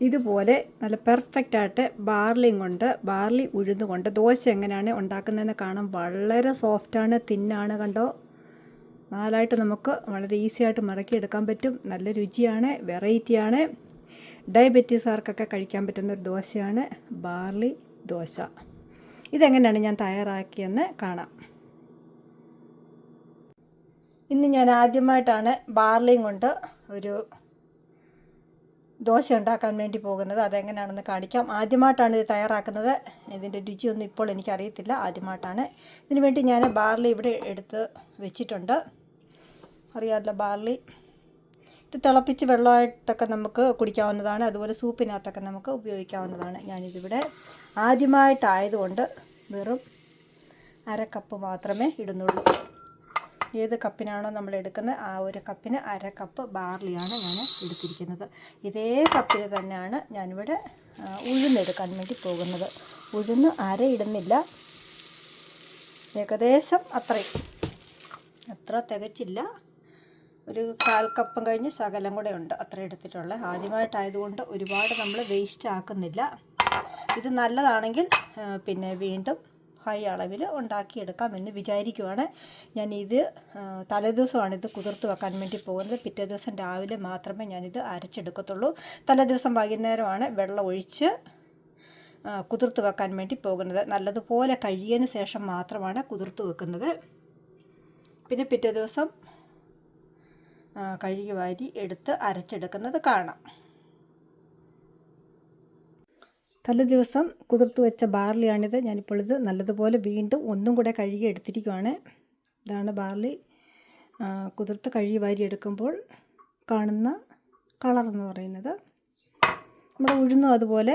ഇതുപോലെ നല്ല പെർഫെക്റ്റ് ആയിട്ട് ബാർലിയും കൊണ്ട് ബാർലി ഉഴുന്ന് കൊണ്ട് ദോശ എങ്ങനെയാണ് ഉണ്ടാക്കുന്നതെന്ന് കാണാൻ വളരെ സോഫ്റ്റാണ് തിന്നാണ് കണ്ടോ? നാലായിട്ട് നമുക്ക് വളരെ ഈസി ആയിട്ട് മടക്കിയെടുക്കാൻ പറ്റും. നല്ല രുചിയാണ് വെറൈറ്റിയാണ് ഡയബറ്റീസുകാർക്കൊക്കെ കഴിക്കാൻ പറ്റുന്ന ഒരു ദോശയാണ് ബാർലി ദോശ. ഇതെങ്ങനെയാണ് ഞാൻ തയ്യാറാക്കിയെന്ന് കാണാം. ഇന്ന് ഞാൻ ആദ്യമായിട്ടാണ് ബാർലിയും കൊണ്ട് ഒരു ദോശ ഉണ്ടാക്കാൻ വേണ്ടി പോകുന്നത് അതെങ്ങനെയാണെന്ന് കാണിക്കാം. ആദ്യമായിട്ടാണ് ഇത് തയ്യാറാക്കുന്നത്. ഇതിന്റെ രുചിയൊന്നും ഇപ്പോൾ എനിക്കറിയത്തില്ല. ആദ്യമായിട്ടാണ്. ഇതിനു വേണ്ടി ഞാൻ ബാർലി ഇവിടെ എടുത്ത് വെച്ചിട്ടുണ്ട്. അറിയാമല്ലോ ബാർലി. ഇത് തിളപ്പിച്ച് വെള്ളമായിട്ടൊക്കെ നമുക്ക് കുടിക്കാവുന്നതാണ്. അതുപോലെ സൂപ്പിനകത്തൊക്കെ നമുക്ക് ഉപയോഗിക്കാവുന്നതാണ് ഞാനിതിവിടെ ആദ്യമായിട്ടായതുകൊണ്ട് വെറും അര കപ്പ് മാത്രമേ ഇടുന്നുള്ളൂ. ഏത് കപ്പിനാണോ നമ്മൾ എടുക്കുന്നത് ആ ഒരു കപ്പിന് അര കപ്പ് ബാർലിയാണ് ഞാൻ എടുത്തിരിക്കുന്നത്. ഇതേ കപ്പിൽ തന്നെയാണ് ഞാനിവിടെ ഉഴുന്നെടുക്കാൻ വേണ്ടി പോകുന്നത്. ഉഴുന്ന് അര ഇടുന്നില്ല ഏകദേശം അത്രയും അത്ര തികച്ചില്ല. ഒരു കാൽ കപ്പം കഴിഞ്ഞ് ശകലം കൂടെ ഉണ്ട് അത്ര എടുത്തിട്ടുള്ളത്. ആദ്യമായിട്ടായതുകൊണ്ട് ഒരുപാട് നമ്മൾ വേസ്റ്റ് ആക്കുന്നില്ല. ഇത് നല്ലതാണെങ്കിൽ പിന്നെ വീണ്ടും ഹൈ അളവിൽ ഉണ്ടാക്കിയെടുക്കാം എന്ന് വിചാരിക്കുവാണ് ഞാനിത് തലേദിവസമാണ് ഇത് കുതിർത്ത് വെക്കാൻ വേണ്ടി പോകുന്നത്. പിറ്റേ ദിവസം രാവിലെ മാത്രമേ ഞാനിത് അരച്ചെടുക്കത്തുള്ളൂ. തലേദിവസം വൈകുന്നേരമാണ് വെള്ളം ഒഴിച്ച് കുതിർത്ത് വെക്കാൻ വേണ്ടി പോകുന്നത്. നല്ലതുപോലെ കഴിയതിന് ശേഷം മാത്രമാണ് കുതിർത്ത് വെക്കുന്നത്. പിന്നെ പിറ്റേ ദിവസം കഴുകി വാരി എടുത്ത് അരച്ചെടുക്കുന്നത് കാണാം. തലേ ദിവസം കുതിർത്ത് വെച്ച ബാർലിയാണിത് ഞാനിപ്പോൾ ഇത് നല്ലതുപോലെ വീണ്ടും ഒന്നും കൂടെ കഴുകി എടുത്തിരിക്കുവാണ്. ഇതാണ് ബാർലി. കുതിർത്ത് കഴുകി വാരി എടുക്കുമ്പോൾ കാണുന്ന കളർ എന്ന് പറയുന്നത്. നമ്മൾ ഉഴുന്നും അതുപോലെ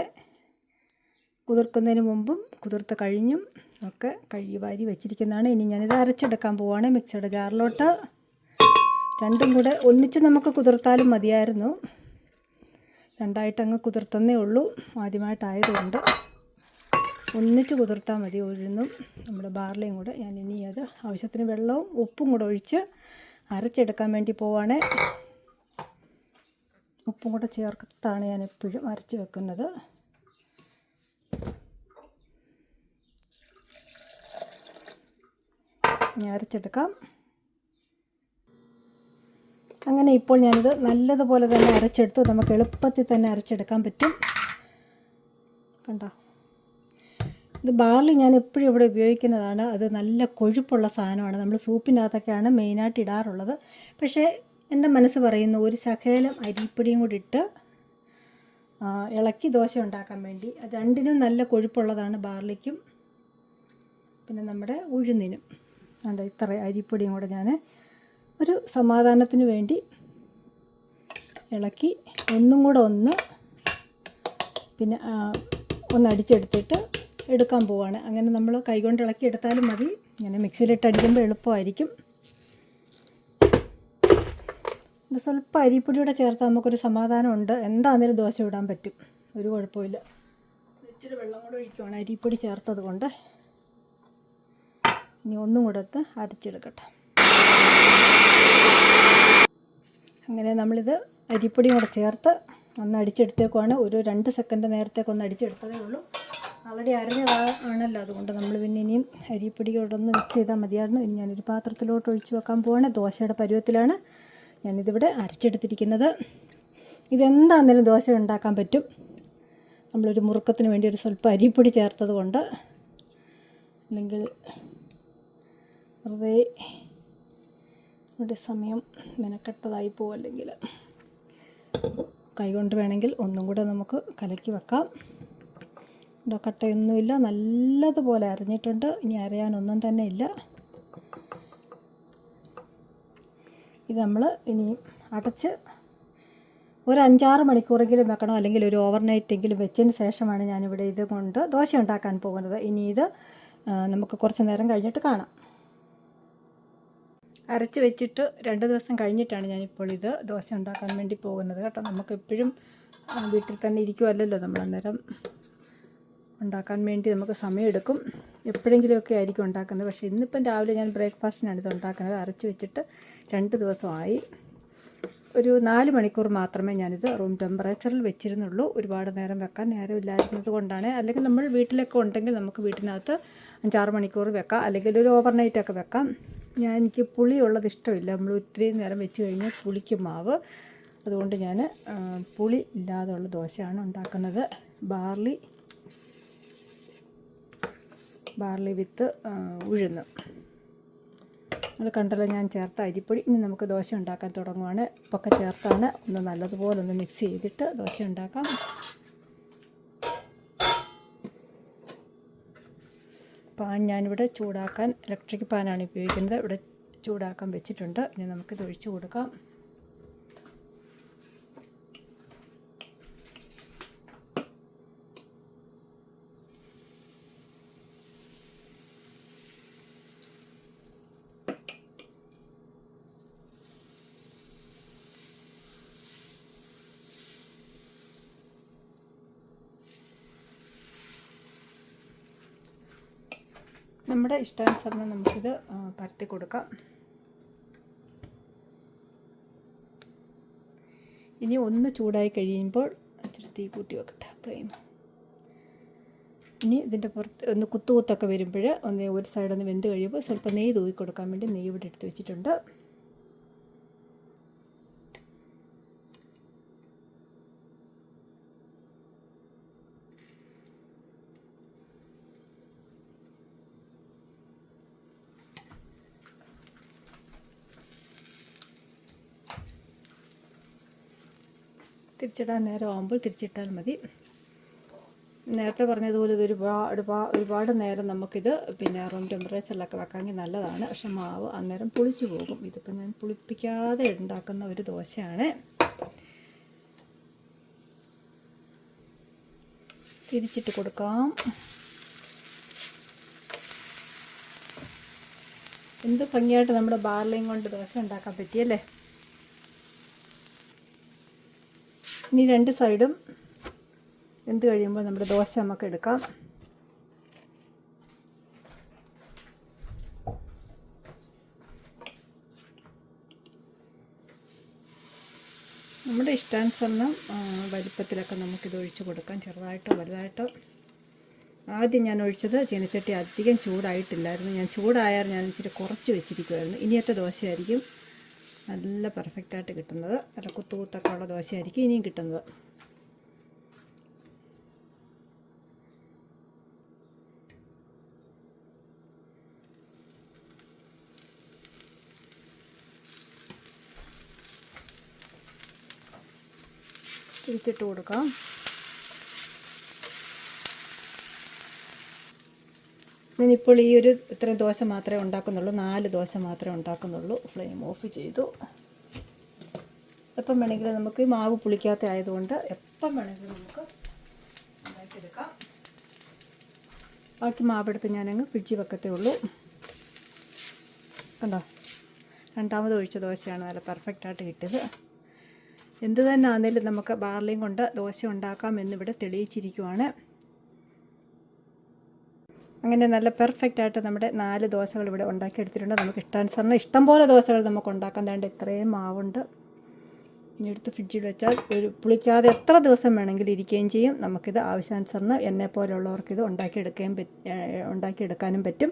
കുതിർക്കുന്നതിന് മുമ്പും കുതിർത്ത് കഴിഞ്ഞും ഒക്കെ കഴുകി വാരി വെച്ചിരിക്കുന്നതാണ്. ഇനി ഞാനിത് അരച്ചെടുക്കാൻ പോവാണ് മിക്സിയുടെ ജാറിലോട്ട്. രണ്ടും കൂടെ ഒന്നിച്ച് നമുക്ക് കുതിർത്താലും മതിയായിരുന്നു. രണ്ടായിട്ട് അങ്ങ് കുതിർത്തന്നേ ഉള്ളൂ. ആദ്യമായിട്ടായതുകൊണ്ട് ഒന്നിച്ച് കുതിർത്താൽ മതി ഉഴുന്നും. നമ്മുടെ ബാർലിയും കൂടെ ഞാൻ ഇനി അത് ആവശ്യത്തിന് വെള്ളവും ഉപ്പും കൂടെ ഒഴിച്ച് അരച്ചെടുക്കാൻ വേണ്ടി പോവാണ്. ഉപ്പും കൂടെ ചേർത്താണ് ഞാൻ എപ്പോഴും അരച്ച് വെക്കുന്നത്. ഞാൻ അരച്ചെടുക്കാം. അങ്ങനെ ഇപ്പോൾ ഞാനിത് നല്ലതുപോലെ തന്നെ അരച്ചെടുത്തു. നമുക്ക് എളുപ്പത്തിൽ തന്നെ അരച്ചെടുക്കാൻ പറ്റും. കണ്ടോ? ഇത് ബാർലി ഞാൻ എപ്പോഴും ഇവിടെ ഉപയോഗിക്കുന്നതാണ്. അത് നല്ല കൊഴുപ്പുള്ള സാധനമാണ്. നമ്മൾ സൂപ്പിനകത്തൊക്കെയാണ് മെയിനായിട്ട് ഇടാറുള്ളത്. പക്ഷേ എന്റെ മനസ്സ് പറയുന്നു ഒരു ശകലം അരിപ്പൊടിയും കൂടി ഇട്ട് ഇളക്കി ദോശ ഉണ്ടാക്കാൻ വേണ്ടി. അത് രണ്ടിനും നല്ല കൊഴുപ്പുള്ളതാണ് ബാർലിക്കും. പിന്നെ നമ്മുടെ ഉഴുന്നിനും. കണ്ടോ? ഇത്ര അരിപ്പൊടിയും കൂടെ ഞാൻ ഒരു സമാധാനത്തിന് വേണ്ടി ഇളക്കി ഒന്നും കൂടെ ഒന്ന് പിന്നെ ഒന്ന് അടിച്ചെടുത്തിട്ട് എടുക്കാൻ പോവാണ്. അങ്ങനെ നമ്മൾ കൈകൊണ്ട് ഇളക്കി എടുത്താലും മതി. ഇങ്ങനെ മിക്സിയിലിട്ട് അടിക്കുമ്പോൾ എളുപ്പമായിരിക്കും. സ്വല്പം അരിപ്പൊടിയൂടെ ചേർത്താൽ നമുക്കൊരു സമാധാനമുണ്ട്. എന്താണെങ്കിലും ദോശ ഇടാൻ പറ്റും? ഒരു കുഴപ്പമില്ല. ഇച്ചിരി വെള്ളം കൂടെ ഒഴിക്കുവാണ് അരിപ്പൊടി ചേർത്തത് കൊണ്ട്. ഇനി ഒന്നും കൂടെ അടിച്ചെടുക്കട്ടെ. അങ്ങനെ നമ്മളിത് അരിപ്പൊടിയും കൂടെ ചേർത്ത് ഒന്ന് അടിച്ചെടുത്തേക്കുവാണ്. ഒരു രണ്ട് സെക്കൻഡ് നേരത്തേക്ക് ഒന്ന് അടിച്ചെടുത്തതേ ഉള്ളൂ. ആൾറെഡി അരഞ്ഞതാണല്ലോ. അതുകൊണ്ട് നമ്മൾ പിന്നെ ഇനിയും അരിപ്പൊടി കൊണ്ടൊന്ന് മിക്സ് ചെയ്താൽ മതിയായിരുന്നു. ഇനി ഞാനൊരു പാത്രത്തിലോട്ട് ഒഴിച്ച് വെക്കാൻ പോവാണ്. ദോശയുടെ പരുവത്തിലാണ് ഞാനിതിവിടെ അരച്ചെടുത്തിരിക്കുന്നത്. ഇതെന്താണെങ്കിലും ദോശ ഉണ്ടാക്കാൻ പറ്റും. നമ്മളൊരു മുറുക്കത്തിന് വേണ്ടി ഒരു സ്വല്പം അരിപ്പൊടി ചേർത്തത് കൊണ്ട് അല്ലെങ്കിൽ വെറുതെ ഇവിടെ സമയം മെനക്കെട്ടതായി പോകും അല്ലെങ്കിൽ കൈകൊണ്ട് വേണമെങ്കിൽ ഒന്നും കൂടെ നമുക്ക് കലക്കി വെക്കാം. കട്ടയൊന്നുമില്ല. നല്ലതുപോലെ അരഞ്ഞിട്ടുണ്ട്. ഇനി അരയാനൊന്നും തന്നെ ഇല്ല. ഇത് നമ്മൾ ഇനി അടച്ച് ഒരു അഞ്ചാറ് മണിക്കൂറെങ്കിലും വെക്കണം. അല്ലെങ്കിൽ ഒരു ഓവർനൈറ്റ് എങ്കിലും വെച്ചതിന് ശേഷമാണ് ഞാനിവിടെ ഇത് കൊണ്ട് ദോശ ഉണ്ടാക്കാൻ പോകുന്നത്. ഇനി ഇത് നമുക്ക് കുറച്ച് നേരം കഴിഞ്ഞിട്ട് കാണാം. അരച്ച് വെച്ചിട്ട് രണ്ട് ദിവസം കഴിഞ്ഞിട്ടാണ് ഞാനിപ്പോൾ ഇത് ദോശ ഉണ്ടാക്കാൻ വേണ്ടി പോകുന്നത് കേട്ടോ. നമുക്ക് എപ്പോഴും വീട്ടിൽ തന്നെ ഇരിക്കുമല്ലോ നമ്മൾ അന്നേരം. ഉണ്ടാക്കാൻ വേണ്ടി നമുക്ക് സമയമെടുക്കും. എപ്പോഴെങ്കിലുമൊക്കെ ആയിരിക്കും ഉണ്ടാക്കുന്നത്. പക്ഷേ ഇന്നിപ്പം രാവിലെ ഞാൻ ബ്രേക്ക്ഫാസ്റ്റിനാണ് ഇത് ഉണ്ടാക്കുന്നത്. അരച്ച് വെച്ചിട്ട് രണ്ട് ദിവസമായി. ഒരു നാല് മണിക്കൂർ മാത്രമേ ഞാനിത് റൂം ടെമ്പറേച്ചറിൽ വെച്ചിരുന്നുള്ളൂ. ഒരുപാട് നേരം വെക്കാൻ നേരം ഇല്ലായിരുന്നത് കൊണ്ടാണ്. അല്ലെങ്കിൽ നമ്മൾ വീട്ടിലൊക്കെ ഉണ്ടെങ്കിൽ നമുക്ക് വീട്ടിനകത്ത് അഞ്ചാറ് മണിക്കൂർ വെക്കാം. അല്ലെങ്കിൽ ഒരു ഓവർനൈറ്റ് ഒക്കെ വെക്കാം. ഞാൻ എനിക്ക് പുളിയുള്ളത് ഇഷ്ടമില്ല. നമ്മൾ ഒത്തിരി നേരം വെച്ച് കഴിഞ്ഞാൽ പുളിക്കും മാവ്. അതുകൊണ്ട് ഞാൻ പുളി ഇല്ലാതെയുള്ള ദോശയാണ് ഉണ്ടാക്കുന്നത്. ബാർലി ബാർലി വിത്ത് ഉഴുന്ന്. നിങ്ങൾ കണ്ടല്ലോ ഞാൻ ചേർത്ത അരിപ്പൊടി. ഇനി നമുക്ക് ദോശ ഉണ്ടാക്കാൻ തുടങ്ങുവാണ്. ഇപ്പോൾ ചേർത്താണ്. ഒന്ന് നല്ലതുപോലെ ഒന്ന് മിക്സ് ചെയ്തിട്ട് ദോശ ഉണ്ടാക്കാം. പാൻ ഞാനിവിടെ ചൂടാക്കാൻ ഇലക്ട്രിക് പാനാണ് ഉപയോഗിക്കുന്നത്. ഇവിടെ ചൂടാക്കാൻ വെച്ചിട്ടുണ്ട്. ഇനി നമുക്കിത് ഒഴിച്ചു കൊടുക്കാം. നമ്മുടെ ഇഷ്ടാനുസരണം നമുക്കിത് പരത്തി കൊടുക്കാം. ഇനി ഒന്ന് ചൂടായി കഴിയുമ്പോൾ ഇച്ചിരി തീ കൂട്ടി വെക്കട്ടെ ഫ്ലെയിം. ഇനി ഇതിന്റെ പുറത്ത് ഒന്ന് കുത്തു കുത്തൊക്കെ വരുമ്പോൾ ഒന്ന് ഒരു സൈഡ് ഒന്ന് വെന്ത് കഴിയുമ്പോൾ സ്വല്പം നെയ്യ് തൂക്കി കൊടുക്കാൻ വേണ്ടി നെയ്യ് ഇവിടെ എടുത്ത് വെച്ചിട്ടുണ്ട്. തിരിച്ചിടാൻ നേരം ആകുമ്പോൾ തിരിച്ചിട്ടാൽ മതി. നേരത്തെ പറഞ്ഞതുപോലെ ഇത് ഒരുപാട് ഒരുപാട് നേരം നമുക്കിത് പിന്നെ റൂം ടെമ്പറേച്ചറിലൊക്കെ വെക്കാമെങ്കിൽ നല്ലതാണ്. പക്ഷെ മാവ് അന്നേരം പുളിച്ചു പോകും. ഇതിപ്പോൾ ഞാൻ പുളിപ്പിക്കാതെ ഉണ്ടാക്കുന്ന ഒരു ദോശയാണ്. തിരിച്ചിട്ട് കൊടുക്കാം. എന്ത് ഭംഗിയായിട്ട് നമ്മുടെ ബാർലിയും കൊണ്ട് ദോശ ഉണ്ടാക്കാൻ പറ്റിയല്ലേ? ഇനി രണ്ട് സൈഡും എന്ത് കഴിയുമ്പോൾ നമ്മുടെ ദോശ നമുക്ക് എടുക്കാം. നമ്മുടെ ഇഷ്ടാനുസരണം വലിപ്പത്തിലൊക്കെ നമുക്കിത് ഒഴിച്ച് കൊടുക്കാം. ചെറുതായിട്ടോ വലുതായിട്ടോ. ആദ്യം ഞാൻ ഒഴിച്ചത് ചീനച്ചട്ടി അധികം ചൂടായിട്ടില്ലായിരുന്നു. ഞാൻ ചൂടായാൽ ഞാൻ ഇച്ചിരി കുറച്ച് വെച്ചിരിക്കുമായിരുന്നു ഇനിയത്തെ ദോശയായിരിക്കും. നല്ല പെർഫെക്റ്റായിട്ട് കിട്ടുന്നത്. നല്ല കുത്തു കുത്തൊക്കെ ഉള്ള ദോശയായിരിക്കും ഇനിയും കിട്ടുന്നത്. തിരിച്ചിട്ട് കൊടുക്കാം. ഞാനിപ്പോൾ ഈ ഒരു ഇത്രയും ദോശ മാത്രമേ ഉണ്ടാക്കുന്നുള്ളൂ. നാല് ദോശ മാത്രമേ ഉണ്ടാക്കുന്നുള്ളൂ. ഫ്ലെയിം ഓഫ് ചെയ്തു. എപ്പം വേണമെങ്കിലും നമുക്ക് മാവ് പുളിക്കാത്ത ആയതുകൊണ്ട് എപ്പം വേണമെങ്കിലും നമുക്ക് ഉണ്ടാക്കിയെടുക്കാം. ബാക്കി മാവെടുത്ത് ഞാനങ്ങ് ഫ്രിഡ്ജിൽ വെക്കത്തേ ഉള്ളൂ. കണ്ടോ? രണ്ടാമത് ഒഴിച്ച ദോശയാണ് നല്ല പെർഫെക്റ്റായിട്ട് കിട്ടിയത്. എന്ത് തന്നെ ആണെങ്കിലും നമുക്ക് ബാർലിയും കൊണ്ട് ദോശ ഉണ്ടാക്കാം എന്നിവിടെ തെളിയിച്ചിരിക്കുവാണ്. അങ്ങനെ നല്ല പെർഫെക്റ്റ് ആയിട്ട് നമ്മുടെ നാല് ദോശകൾ ഇവിടെ ഉണ്ടാക്കിയെടുത്തിട്ടുണ്ട്. നമുക്ക് ഇഷ്ടാനുസരണം ഇഷ്ടം പോലെ ദോശകൾ നമുക്ക് ഉണ്ടാക്കാൻ വേണ്ട ഇത്രയും മാവുണ്ട്. ഇനി എടുത്ത് ഫ്രിഡ്ജിൽ വെച്ചാൽ ഒരു പുളിക്കാതെ എത്ര ദിവസം വേണമെങ്കിലും ഇരിക്കുകയും ചെയ്യും. നമുക്കിത് ആവശ്യാനുസരണം എന്നെ പോലെയുള്ളവർക്ക് ഇത് ഉണ്ടാക്കിയെടുക്കുകയും ഉണ്ടാക്കിയെടുക്കാനും പറ്റും.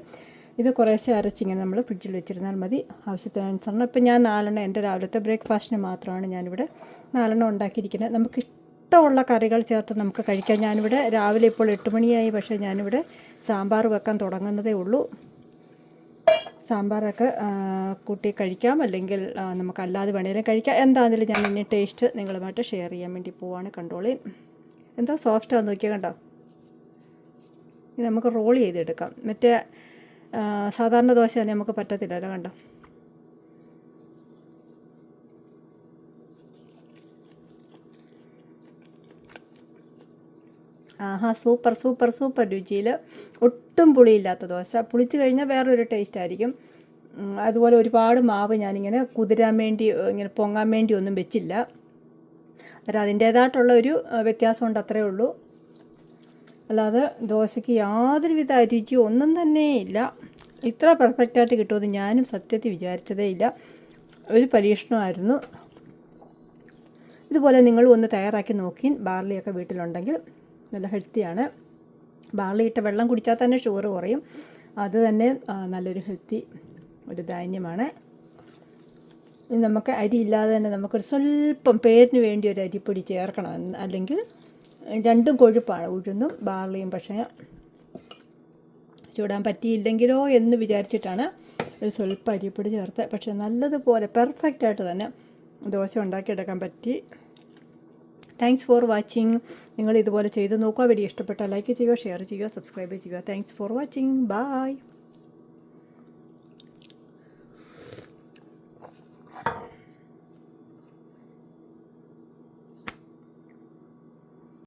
ഇത് കുറേശ്ശെ അരച്ചിങ്ങനെ നമ്മൾ ഫ്രിഡ്ജിൽ വെച്ചിരുന്നാൽ മതി. ആവശ്യത്തിനനുസരണം ഇപ്പം ഞാൻ നാലെണ്ണം എന്റെ രാവിലത്തെ ബ്രേക്ക്ഫാസ്റ്റിന് മാത്രമാണ് ഞാനിവിടെ നാലെണ്ണം ഉണ്ടാക്കിയിരിക്കുന്നത്. നമുക്ക് ഇഷ്ടമുള്ള കറികൾ ചേർത്ത് നമുക്ക് കഴിക്കാം. ഞാനിവിടെ രാവിലെ ഇപ്പോൾ എട്ട് മണിയായി. പക്ഷേ ഞാനിവിടെ സാമ്പാർ വെക്കാൻ തുടങ്ങുന്നതേ ഉള്ളൂ. സാമ്പാറൊക്കെ കൂട്ടി കഴിക്കാം. അല്ലെങ്കിൽ നമുക്ക് അല്ലാതെ വേണേലും കഴിക്കാം. എന്താണെങ്കിലും ഞാൻ ഇനി ടേസ്റ്റ് നിങ്ങളുമായിട്ട് ഷെയർ ചെയ്യാൻ വേണ്ടി പോവാണ് കണ്ടോളി. എന്താ സോഫ്റ്റ് സോഫ്റ്റാന്ന് നോക്കിയാൽ കണ്ടോ? ഇനി നമുക്ക് റോൾ ചെയ്തെടുക്കാം. മറ്റേ സാധാരണ ദോശ തന്നെ നമുക്ക് പറ്റത്തില്ലല്ലോ കണ്ടോ? ആഹാ സൂപ്പർ സൂപ്പർ സൂപ്പർ രുചിയിൽ ഒട്ടും പുളിയില്ലാത്ത ദോശ. പുളിച്ച് കഴിഞ്ഞാൽ വേറൊരു ടേസ്റ്റ് ആയിരിക്കും. അതുപോലെ ഒരുപാട് മാവ് ഞാനിങ്ങനെ കുതിരാൻ വേണ്ടി ഇങ്ങനെ പൊങ്ങാൻ വേണ്ടി ഒന്നും വെച്ചില്ല. അന്നേരം അതിന്റേതായിട്ടുള്ള ഒരു വ്യത്യാസമുണ്ട് അത്രയേ ഉള്ളൂ. അല്ലാതെ ദോശയ്ക്ക് യാതൊരുവിധ രുചിയോ ഒന്നും തന്നെ ഇല്ല. ഇത്ര പെർഫെക്റ്റായിട്ട് കിട്ടുമെന്ന് ഞാനും സത്യത്തിൽ വിചാരിച്ചതേ ഇല്ല. ഒരു പരീക്ഷണമായിരുന്നു. ഇതുപോലെ നിങ്ങൾ ഒന്ന് തയ്യാറാക്കി നോക്കി ബാർലിയൊക്കെ വീട്ടിലുണ്ടെങ്കിൽ നല്ല ഹെൽത്തിയാണ്. ബാർലി ഇട്ട വെള്ളം കുടിച്ചാൽ തന്നെ ഷുഗർ കുറയും. അത് തന്നെ നല്ലൊരു ഹെൽത്തി ഒരു ധാന്യമാണ്. നമുക്ക് അരി ഇല്ലാതെ തന്നെ നമുക്കൊരു സ്വല്പം പേരിന് വേണ്ടി ഒരു അരിപ്പൊടി ചേർക്കണം. അല്ലെങ്കിൽ രണ്ടും കൊഴുപ്പാണ് ഉഴുന്നും ബാർലിയും. പക്ഷേ ചൂടാൻ പറ്റിയില്ലെങ്കിലോ എന്ന് വിചാരിച്ചിട്ടാണ് ഒരു സ്വല്പം അരിപ്പൊടി ചേർത്ത്. പക്ഷേ നല്ലതുപോലെ പെർഫെക്റ്റായിട്ട് തന്നെ ദോശ ഉണ്ടാക്കിയെടുക്കാൻ പറ്റി. താങ്ക്സ് ഫോർ വാച്ചിങ് നിങ്ങൾ ഇതുപോലെ ചെയ്ത് നോക്കുക വീഡിയോ ഇഷ്ടപ്പെട്ടാൽ ലൈക്ക് ചെയ്യുക ഷെയർ ചെയ്യുക സബ്സ്ക്രൈബ് ചെയ്യുക. Thanks for watching bye